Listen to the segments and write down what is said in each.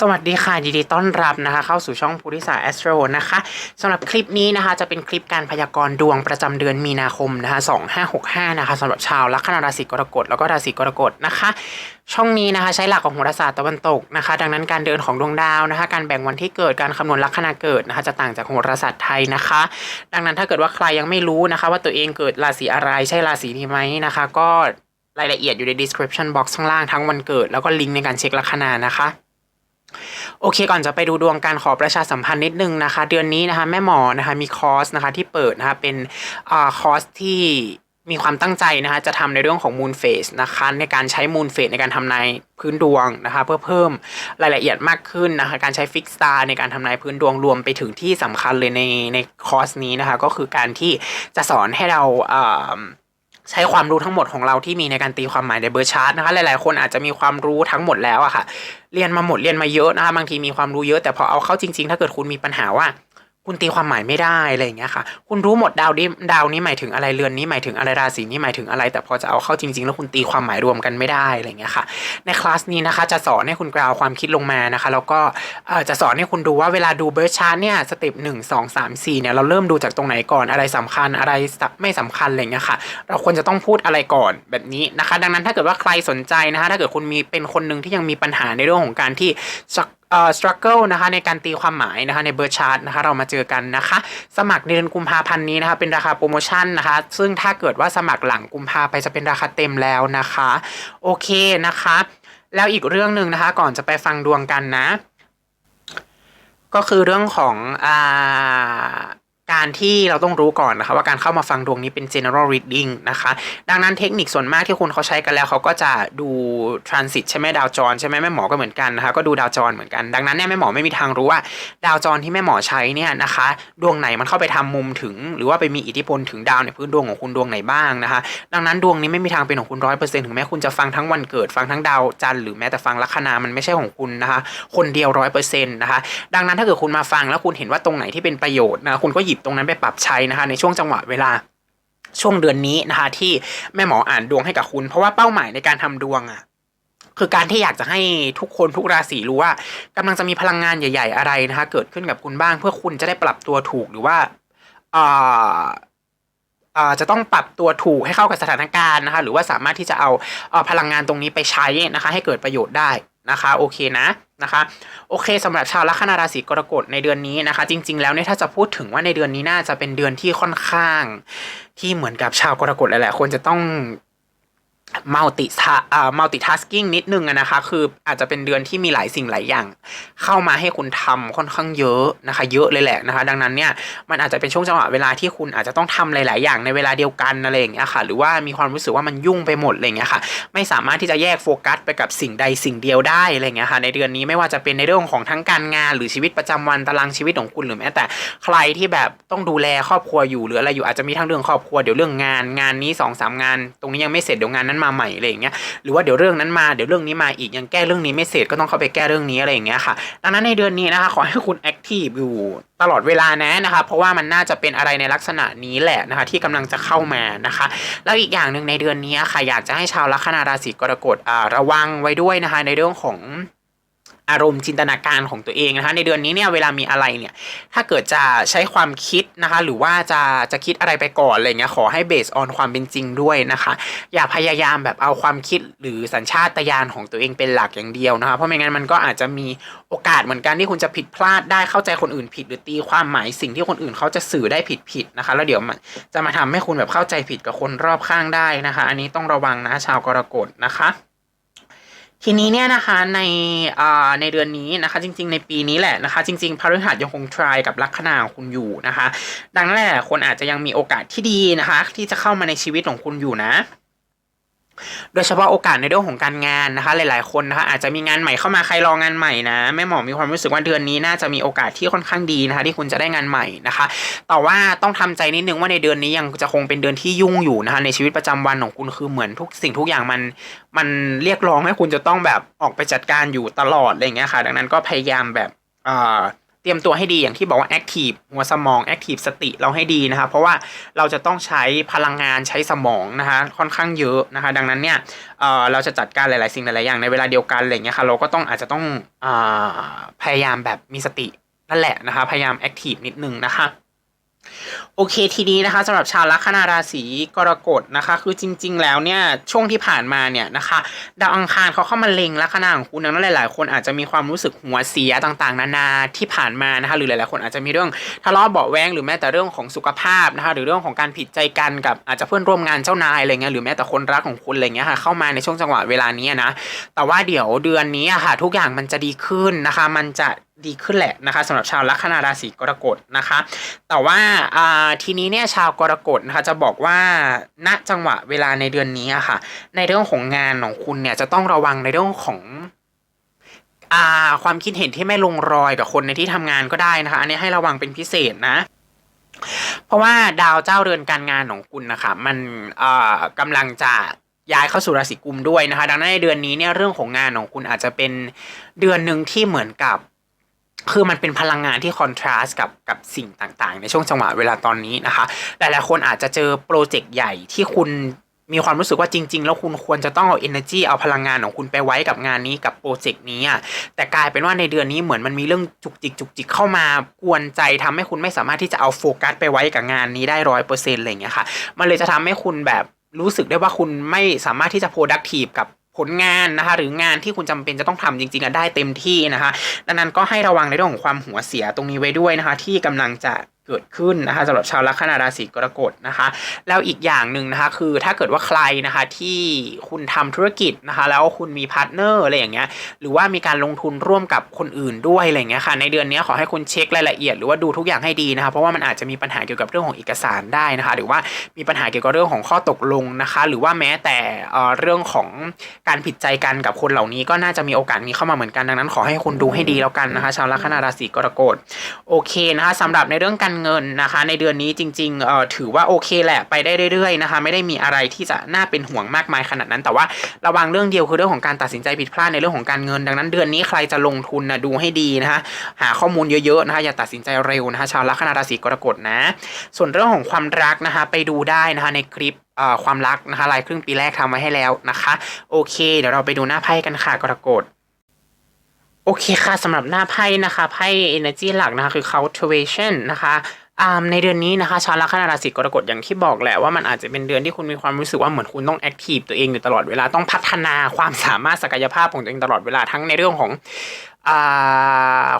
สวัสดีค่ะยินดีต้อนรับนะคะ เข้าสู่ช่องภูริสาแอสโตรนะคะสำหรับคลิปนี้นะคะ จะเป็นคลิปการพยากรณ์ดวงประจำเดือนมีนาคมนะคะ2565 นะคะสำหรับชาวลัคนาราศีกรกฎแล้วก็ราศีกรกฎนะคะ ช่องนี้นะคะใช้หลักของโหราศาสตร์ตะวันตกนะคะ ดังนั้นการเดินของดวงดาวนะคะ การแบ่งวันที่เกิดการคำนวณลัคนาเกิดนะคะ จะต่างจากโหราศาสตร์ไทยนะคะ ดังนั้นถ้าเกิดว่าใครยังไม่รู้นะคะ ว่าตัวเองเกิดราศีอะไรใช่ราศีนี้ไหมนะคะ ก็รายละเอียดอยู่ใน description box ข้างล่างทั้งวันเกิด แล้วก็ลิงก์ในการเช็คลัคนานะคะ โอเคก่อนจะไปดูดวงการขอประชาสัมพันธ์นิดนึงนะคะ เดือนนี้นะคะแม่หมอนะคะมีคอร์สนะคะที่เปิดนะคะเป็นอ่าคอร์สที่มีความตั้งใจนะคะจะทำในเรื่องของ Moon Phase นะคะในการใช้ Moon Phase ในการทำนายพื้นดวงนะคะเพื่อเพิ่มรายละเอียดมากขึ้นนะคะการใช้ Fix Star ในการทำนายพื้นดวงรวมไปถึงที่สำคัญเลยในในคอร์สนี้นะคะก็คือการที่จะสอนให้เราอ่า ใช้ความรู้ทั้งหมดของเราที่มีในการตีความหมายในเบอร์ชาร์ตนะคะหลายๆ คนอาจจะมีความรู้ทั้งหมดแล้วอะค่ะ เรียนมาหมดเรียนมาเยอะนะคะบางทีมีความรู้เยอะแต่พอเอาเข้าจริง ๆ ถ้าเกิดคุณมีปัญหาว่า คุณตีความหมายไม่ได้อะไรอย่างเงี้ยค่ะ คุณรู้หมดดาวนี้ดาวนี้หมายถึงอะไรเรือนนี้หมายถึงอะไรราศีนี้หมายถึงอะไร แต่พอจะเอาเข้าจริง ๆ แล้วคุณตีความหมายรวมกันไม่ได้อะไรอย่างเงี้ยค่ะ ในคลาสนี้นะคะจะสอนให้คุณกราวความคิดลงมานะคะ แล้วก็จะสอนให้คุณดูว่าเวลาดูเบอร์ชาร์ตเนี่ยสเต็ปหนึ่งสองสามสี่เนี่ยเราเริ่มดูจากตรงไหนก่อนอะไรสำคัญอะไรไม่สำคัญอะไรอย่างเงี้ยค่ะ เราควรจะต้องพูดอะไรก่อนแบบนี้นะคะ ดังนั้นถ้าเกิดว่าใครสนใจนะคะ ถ้าเกิดคุณมีเป็นคนหนึ่งที่ยังมีปัญหาในเรื่องของการที่เอ่อ struggle นะคะในการตีความหมายนะคะในเบอร์ชาร์ตนะคะเรามาเจอกันนะคะ สมัครเดือนกุมภาพันธ์นี้นะคะเป็นราคาโปรโมชั่นนะคะ ซึ่งถ้าเกิดว่าสมัครหลังกุมภาไปจะเป็นราคาเต็มแล้วนะคะ โอเคนะคะ แล้วอีกเรื่องหนึ่งนะคะ ก่อนจะไปฟังดวงกันนะ ก็คือเรื่องของอ่า การที่เราต้องรู้ก่อนนะคะว่าการเข้ามาฟังดวงนี้เป็น general reading นะคะ ดังนั้นเทคนิคส่วนมากที่คุณเขาใช้กันแล้วเขาก็จะดู transit ใช่ไหมดาวจรใช่ไหมแม่หมอก็เหมือนกันนะคะก็ดูดาวจรเหมือนกัน ดังนั้นเนี่ยแม่หมอไม่มีทางรู้ว่า ดาวจรที่แม่หมอใช้เนี่ยนะคะ ดวงไหนมันเข้าไปทำมุมถึง หรือว่าไปมีอิทธิพลถึงดาวในพื้นดวงของคุณดวงไหนบ้างนะคะ ดังนั้นดวงนี้ไม่มีทางเป็นของคุณร้อยเปอร์เซ็นต์ถึงแม้คุณจะฟังทั้งวันเกิดฟังทั้งดาวจันทร์หรือแม้แต่ฟังลัคนามันไม่ใช่ของคุณนะคะ คนเดียวร้อยเปอร์เซ็นต์นะคะ ดังนั้นถ้าเกิดคุณมาฟังแล้วคุณเห็นว่าตรงไหนที่เป็นประโยชน์นะคุณก็หยิบตรงนั้นไปปรับใช้นะคะ ในช่วงจังหวะเวลาช่วงเดือนนี้นะคะ ที่แม่หมออ่านดวงให้กับคุณ เพราะว่าเป้าหมายในการทำดวงอะคือการที่อยากจะให้ทุกคนทุกราศีรู้ว่ากำลังจะมีพลังงานใหญ่ ๆ อะไรนะคะ เกิดขึ้นกับคุณบ้าง เพื่อคุณจะได้ปรับตัวถูกหรือว่าจะต้องปรับตัวถูกให้เข้ากับสถานการณ์นะคะ หรือว่าสามารถที่จะเอาพลังงานตรงนี้ไปใช้นะคะ ให้เกิดประโยชน์ได้นะคะ โอเคนะ นะคะโอเคสำหรับชาวลัคนาราศีกรกฎในเดือนนี้นะคะ จริง ๆ แล้วเนี่ยถ้าจะพูดถึงว่าในเดือนนี้น่าจะเป็นเดือนที่ค่อนข้าง ที่เหมือนกับชาวกรกฎหลายๆคนจะต้อง มัลติอ่ามัลติทัสกิ้งนิดนึงนะคะ คืออาจจะเป็นเดือนที่มีหลายสิ่งหลายอย่าง เข้ามาให้คุณทำค่อนข้างเยอะนะคะ เยอะเลยแหละนะคะ ดังนั้นเนี่ยมันอาจจะเป็นช่วงจังหวะเวลาที่คุณอาจจะต้องทำหลาย ๆ อย่างในเวลาเดียวกันอะไรอย่างเงี้ยค่ะ หรือว่ามีความรู้สึกว่ามันยุ่งไปหมดอะไรอย่างเงี้ยค่ะ ไม่สามารถที่จะแยกโฟกัสไปกับสิ่งใดสิ่งเดียวได้อะไรอย่างเงี้ยค่ะ ในเดือนนี้ไม่ว่าจะเป็นในเรื่องของทั้งการงาน หรือชีวิตประจำวันตารางชีวิตของคุณหรือแม้แต่ใครที่แบบต้องดูแลครอบครัวอยู่หรืออะไรอยู่อาจจะมีทั้งเรื่องครอบครัวเดี๋ยวเรื่องงานงานนี้สองสามงาน ตรงนี้ยังไม่เสร็จเดี๋ยวงานนั้นมาใหม่อะไรอย่างเงี้ยหรือว่าเดี๋ยวเรื่องนั้นมาเดี๋ยวเรื่องนี้มาอีกยังแก้เรื่องนี้ไม่เสร็จก็ต้องเข้าไปแก้เรื่องนี้อะไรอย่างเงี้ยค่ะดังนั้นในเดือนนี้นะคะขอให้คุณแอคทีฟอยู่ตลอดเวลานะนะคะเพราะว่ามันน่าจะเป็นอะไรในลักษณะนี้แหละนะคะที่กำลังจะเข้ามานะคะ แล้วอีกอย่างหนึ่งในเดือนนี้ค่ะอยากจะให้ชาวลัคนาราศีกรกฎอ่าระวังไว้ด้วยนะคะในเรื่องของ อารมณ์จินตนาการของตัวเองนะคะในเดือนนี้เนี่ยเวลามีอะไรเนี่ยถ้าเกิดจะใช้ความคิดนะคะหรือว่าจะจะคิดอะไรไปก่อนอะไรเงี้ยขอให้เบสออนความเป็นจริงด้วยนะคะอย่าพยายามแบบเอาความคิดหรือสัญชาตญาณของตัวเองเป็นหลักอย่างเดียวนะคะเพราะไม่งั้นมันก็อาจจะมีโอกาสเหมือนกันที่คุณจะผิดพลาดได้เข้าใจคนอื่นผิดหรือตีความหมายสิ่งที่คนอื่นเขาจะสื่อได้ผิดผิดๆนะคะแล้วเดี๋ยวมันจะมาทำให้คุณแบบเข้าใจผิดกับคนรอบข้างได้นะคะ อันนี้ต้องระวังนะชาวกรกฎนะคะ ทีนี้เนี่ยนะคะในอ่าในเดือนนี้นะคะ จริง ๆ ในปีนี้แหละนะคะ จริงๆพฤหัสยังคงทรายกับลัคนาของคุณอยู่นะคะ ดังนั้นแหละคนอาจจะยังมีโอกาสที่ดีนะคะ ที่จะเข้ามาในชีวิตของคุณอยู่นะ โดยเฉพาะโอกาสในเรื่องของการงานนะคะ หลายๆคนนะคะอาจจะมีงานใหม่เข้ามาใครรองานใหม่นะแม่หมอมีความรู้สึกว่าเดือนนี้น่าจะมีโอกาสที่ค่อนข้างดีนะคะ ที่คุณจะได้งานใหม่นะคะ แต่ว่าต้องทำใจนิดนึงว่าในเดือนนี้ยังจะคงเป็นเดือนที่ยุ่งอยู่นะคะ ในชีวิตประจำวันของคุณคือเหมือนทุกสิ่งทุกอย่างมันมันเรียกร้องให้คุณจะต้องแบบออกไปจัดการอยู่ตลอดอะไรอย่างเงี้ยค่ะ ดังนั้นก็พยายามแบบอ่อ ตรียมตัวให้ดีอย่างที่บอกว่าแอคทีฟหัวสมองแอคทีฟสติเราให้ดีนะคะเพราะว่าเราจะต้องใช้พลังงานใช้สมองนะคะค่อนข้างเยอะนะคะดังนั้นเนี่ยเเราจะจัดการหลาย ๆ สิ่งหลาย ๆ อย่างในเวลาเดียวกันอะไรอย่างเงี้ยค่ะเราก็ต้องอาจจะต้องอพยายามแบบมีสตินั่นแหละนะคะพยายามแอคทีฟนิดนึงนะคะ โอเคทีนี้นะคะสำหรับชาวลัคนาราศีกรกฎนะคะ คือจริง ๆ แล้วเนี่ยช่วงที่ผ่านมาเนี่ยนะคะดาวอังคารเขาเข้ามาเล็งลัคนาของคุณดังนั้นหลาย ๆ คนอาจจะมีความรู้สึกหัวเสียต่างๆ นานาที่ผ่านมานะคะหรือหลาย ๆ คนอาจจะมีเรื่องทะเลาะเบาแวงหรือแม้แต่เรื่องของสุขภาพนะคะหรือเรื่องของการผิดใจกันกับอาจจะเพื่อนร่วมงานเจ้านายอะไรเงี้ยหรือแม้แต่คนรักของคุณอะไรเงี้ยค่ะเข้ามาในช่วงจังหวะเวลานี้นะแต่ว่าเดี๋ยวเดือนนี้ค่ะทุกอย่างมันจะดีขึ้นนะคะ มันจะ ดีขึ้นแหละนะคะสำหรับชาวลัคนาราศีกรกฎนะคะ แต่ว่าทีนี้เนี่ยชาวกรกฎนะคะจะบอกว่าณจังหวะเวลาในเดือนนี้อะค่ะ ในเรื่องของงานของคุณเนี่ยจะต้องระวังในเรื่องของอความคิดเห็นที่ไม่ลงรอยกับคนในที่ทำงานก็ได้นะคะ อันนี้ให้ระวังเป็นพิเศษนะเพราะว่าดาวเจ้าเรือนการงานของคุณนะคะมันอ่ากำลังจะย้ายเข้าสู่ราศีกุมด้วยนะคะ ดังนั้นในเดือนนี้เนี่ยเรื่องของงานของคุณอาจจะเป็นเดือนหนึ่งที่เหมือนกับ คือมันเป็นพลังงานที่คอนทราสต์กับกับสิ่งต่างๆ ในช่วงจังหวะเวลาตอนนี้นะคะ หลายๆคนอาจจะเจอโปรเจกต์ใหญ่ที่คุณมีความรู้สึกว่าจริง ๆ แล้วคุณควรจะต้องเอา energy เอาพลังงานของคุณไปไว้กับงานนี้กับโปรเจกต์นี้อะแต่กลายเป็นว่าในเดือนนี้เหมือนมันมีเรื่องจุกจิกจุกจิกเข้ามากวนใจทำให้คุณไม่สามารถที่จะเอาโฟกัสไปไว้กับงานนี้ได้ร้อยเปอร์เซ็นต์อะไรอย่างเงี้ยค่ะ มันเลยจะทำให้คุณแบบรู้สึกได้ว่าคุณไม่สามารถที่จะ productive กับ ผลงานนะคะ หรืองานที่คุณจำเป็นจะต้องทำจริงๆอะได้เต็มที่นะคะดังนั้นก็ให้ระวังในเรื่องของความหัวเสียตรงนี้ไว้ด้วยนะคะ ที่กำลังจะ เกิดขึ้นนะคะสำหรับชาวลัคนาราศีกรกฎนะคะ แล้วอีกอย่างหนึ่งนะคะคือถ้าเกิดว่าใครนะคะที่คุณทำธุรกิจนะคะ แล้วคุณมีพาร์ทเนอร์อะไรอย่างเงี้ยหรือว่ามีการลงทุนร่วมกับคนอื่นด้วยอะไรอย่างเงี้ยค่ะในเดือนนี้ขอให้คุณเช็ครายละเอียดหรือว่าดูทุกอย่างให้ดีนะคะเพราะว่ามันอาจจะมีปัญหาเกี่ยวกับเรื่องของเอกสารได้นะคะ หรือว่ามีปัญหาเกี่ยวกับเรื่องของข้อตกลงนะคะ หรือว่าแม้แต่เอ่อเรื่องของการผิดใจกันกับคนเหล่านี้ก็น่าจะมีโอกาสนี้เข้ามาเหมือนกันดังนั้น ขอให้คุณดูให้ดีแล้วกันนะคะ ชาวลัคนาราศีกรกฎโอเคนะคะสำหรับในเรื่องการเงินนะคะ ในเดือนนี้จริงๆเอ่อถือว่าโอเคแหละไปได้เรื่อยๆนะคะ ไม่ได้มีอะไรที่จะน่าเป็นห่วงมากมายขนาดนั้น แต่ว่าระวังเรื่องเดียวคือเรื่องของการตัดสินใจผิดพลาดในเรื่องของการเงิน ดังนั้นเดือนนี้ใครจะลงทุนนะดูให้ดีนะคะหาข้อมูลเยอะๆนะคะอย่าตัดสินใจเร็วนะคะชาวลัคนาราศีกรกฎนะ ส่วนเรื่องของความรักนะคะไปดูได้นะคะในคลิปความรักนะคะรายครึ่งปีแรกทำไว้ให้แล้วนะคะ โอเค เดี๋ยวเราไปดูหน้าไพ่กันค่ะกรกฎ โอเคค่ะสำหรับหน้าไพ่นะคะไพ่ energy หลักนะคะคือ cultivation นะคะอ่าในเดือนนี้นะคะชาวลัคนาราศีกรกฎอย่างที่บอกแหละว่ามันอาจจะเป็นเดือนที่คุณมีความรู้สึกว่าเหมือนคุณต้อง active ตัวเองอยู่ตลอดเวลาต้องพัฒนาความสามารถศักยภาพของตัวเองตลอดเวลาทั้งในเรื่องของอ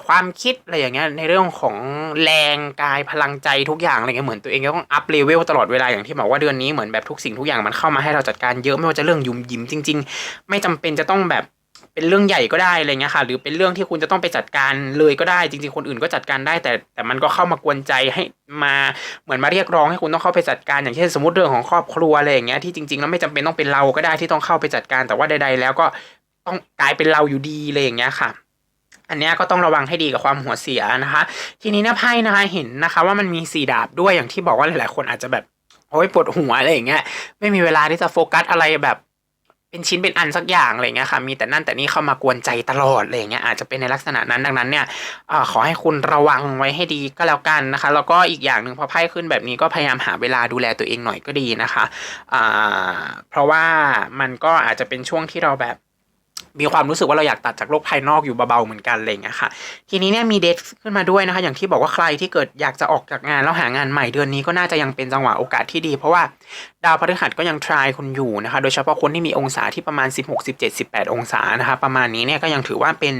ความคิดอะไรอย่างเงี้ยในเรื่องของแรงกายพลังใจทุกอย่างอะไรเงี้ยเหมือนตัวเองก็ต้องอัพเลเวลตลอดเวลาอย่างที่บอกว่าเดือนนี้เหมือนแบบทุกสิ่งทุกอย่างมันเข้ามาให้เราจัดการเยอะไม่ว่าจะเรื่องยุ่มยิ้มจริง ๆ ไม่จำเป็นจะต้องแบบ เป็นเรื่องใหญ่ก็ได้อะไรเงี้ยค่ะ หรือเป็นเรื่องที่คุณจะต้องไปจัดการเลยก็ได้จริงๆคนอื่นก็จัดการได้ แต่แต่มันก็เข้ามากวนใจให้มาเหมือนมาเรียกร้องให้คุณต้องเข้าไปจัดการ อย่างเช่นสมมติเรื่องของครอบครัวอะไรอย่างเงี้ยที่จริงๆแล้วไม่จำเป็นต้องเป็นเราก็ได้ที่ต้องเข้าไปจัดการ แต่ว่าใด ๆ แล้วก็ต้องกลายเป็นเราอยู่ดีเลยอย่างเงี้ยค่ะอันนี้ก็ต้องระวังให้ดีกับความหัวเสียนะคะ ทีนี้น้าไพ่นะคะเห็นนะคะ ว่ามันมีสีดาบด้วยอย่างที่บอกว่าหลายๆ คนอาจจะแบบโอ้ยปวดหัวอะไรอย่างเงี้ยไม่มีเวลาที่จะโฟกัสอะไรแบบ เป็นชิ้นเป็นอันสักอย่างอะไรเงี้ยค่ะมีแต่นั่นแต่นี่เข้ามากวนใจตลอดอะไรเงี้ยอาจจะเป็นในลักษณะนั้นดังนั้นเนี่ยอขอให้คุณระวังไว้ให้ดีก็แล้วกันนะคะ แล้วก็อีกอย่างหนึ่งพอไพ่ขึ้นแบบนี้ก็พยายามหาเวลาดูแลตัวเองหน่อยก็ดีนะคะเพราะว่ามันก็อาจจะเป็นช่วงที่เราแบบมีความรู้สึกว่าเราอยากตัดจากโลกภายนอกอยู่เบาๆเหมือนกันอะไรอย่างเงี้ยค่ะ ทีนี้เนี่ยมีเดทขึ้นมาด้วยนะคะ อย่างที่บอกว่าใครที่เกิดอยากจะออกจากงานแล้วหางานใหม่เดือนนี้ก็น่าจะยังเป็นจังหวะโอกาสที่ดี เพราะว่าดาวพฤหัสก็ยังทรายคุณอยู่นะคะโดยเฉพาะคนที่มีองศาที่ประมาณ 16 17 18 องศานะคะประมาณนี้เนี่ยก็ยังถือว่าเป็น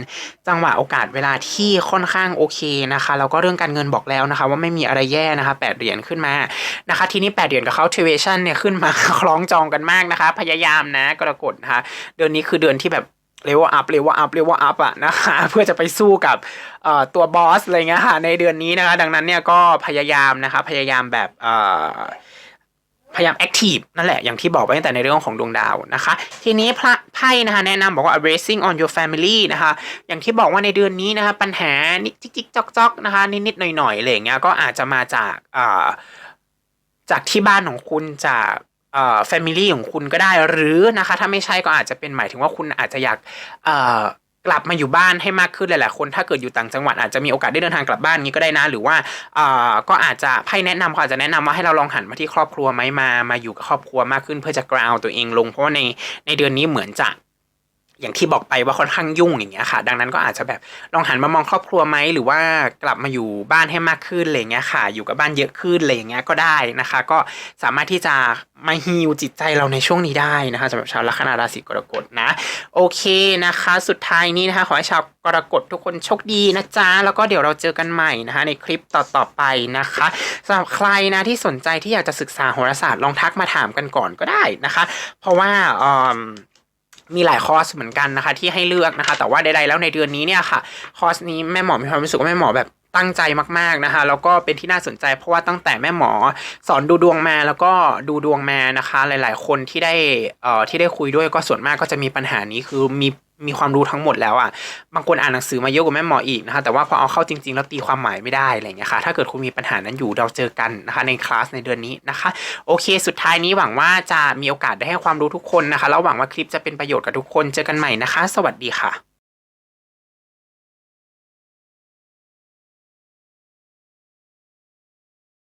จังหวะโอกาสเวลาที่ค่อนข้างโอเคนะคะแล้วก็เรื่องการเงินบอกแล้วนะคะ ว่าไม่มีอะไรแย่นะคะแปดเหรียญขึ้นมานะคะ ทีนี้แปดเหรียญกับ cultivation เนี่ยขึ้นมาคล้องจองกันมากนะคะ พยายามนะกรกฎนะคะเดือนนี้คือเดือนที่แบบเลเวลอัพเลเวลอัพเลเวลอัพอะนะคะเพื่อจะไปสู้กับตัวบอสอะไรเงี้ยค่ะในเดือนนี้นะคะ ดังนั้นเนี่ยก็พยายามนะคะพยายามแบบ พยายามแอคทีฟนั่นแหละอย่างที่บอกไปตั้งแต่ในเรื่องของดวงดาวนะคะ ทีนี้พระไพ่นะคะแนะนำบอกว่า racing on your family นะคะอย่างที่บอกว่าในเดือนนี้นะคะปัญหานิดจิกจิกจอกจอกนะคะนิดๆหน่อยๆอะไรอย่างเงี้ยก็อาจจะมาจากอ่อจากที่บ้านของคุณจากเอ่อ family ของคุณก็ได้หรือนะคะ ถ้าไม่ใช่ก็อาจจะเป็นหมายถึงว่าคุณอาจจะอยากเอ่อ กลับมาอยู่บ้านให้มากขึ้นหลายๆคน ถ้าเกิดอยู่ต่างจังหวัดอาจจะมีโอกาสได้เดินทางกลับบ้านนี้ก็ได้นะ หรือว่าก็อาจจะไพ่แนะนำเขาอาจจะแนะนำว่าให้เราลองหันมาที่ครอบครัวไหมมามาอยู่กับครอบครัวมากขึ้นเพื่อจะกราวตัวเองลง เพราะว่าในในเดือนนี้เหมือนจะ อย่างที่บอกไปว่าค่อนข้างยุ่งอย่างเงี้ยค่ะ ดังนั้นก็อาจจะแบบลองหันมามองครอบครัวไหมหรือว่ากลับมาอยู่บ้านให้มากขึ้นอะไรอย่างเงี้ยค่ะ อยู่กับบ้านเยอะขึ้นอะไรอย่างเงี้ยก็ได้นะคะ ก็สามารถที่จะมาฮีลจิตใจเราในช่วงนี้ได้นะคะสำหรับชาวลัคนาราศีกรกฎนะ โอเคนะคะ สุดท้ายนี้นะคะ ขอให้ชาวกรกฎทุกคนโชคดีนะจ๊ะแล้วก็เดี๋ยวเราเจอกันใหม่นะคะ ในคลิปต่อๆไปนะคะสำหรับใครนะที่สนใจที่อยากจะศึกษาโหราศาสตร์ลองทักมาถามกันก่อนก็ได้นะคะ เพราะว่าอืม มีหลายคอร์สเหมือนกันนะคะ ที่ให้เลือกนะคะ แต่ว่าใดๆแล้วในเดือนนี้เนี่ยค่ะ คอร์สนี้แม่หมอมีความรู้สึกว่าแม่หมอแบบตั้งใจมากๆนะคะ แล้วก็เป็นที่น่าสนใจเพราะว่าตั้งแต่แม่หมอสอนดูดวงมาแล้วก็ดูดวงมานะคะ หลาย ๆ คนที่ได้เอ่อที่ได้คุยด้วยก็ส่วนมากก็จะมีปัญหานี้คือมี มีความรู้ทั้งหมดแล้วอะบางคนอ่านหนังสือมาเยอะกว่าแม่หมออีกนะคะแต่ว่าพอเอาเข้าจริง ๆ แล้วตีความหมายไม่ได้อะไรอย่างเงี้ยค่ะถ้าเกิดคุณมีปัญหานั้นอยู่เราเจอกันนะคะในคลาสในเดือนนี้นะคะโอเค สุดท้ายนี้หวังว่าจะมีโอกาสได้ให้ความรู้ทุกคนนะคะแล้วหวังว่าคลิปจะเป็นประโยชน์กับทุกคนเจอกันใหม่นะคะ สวัสดีค่ะ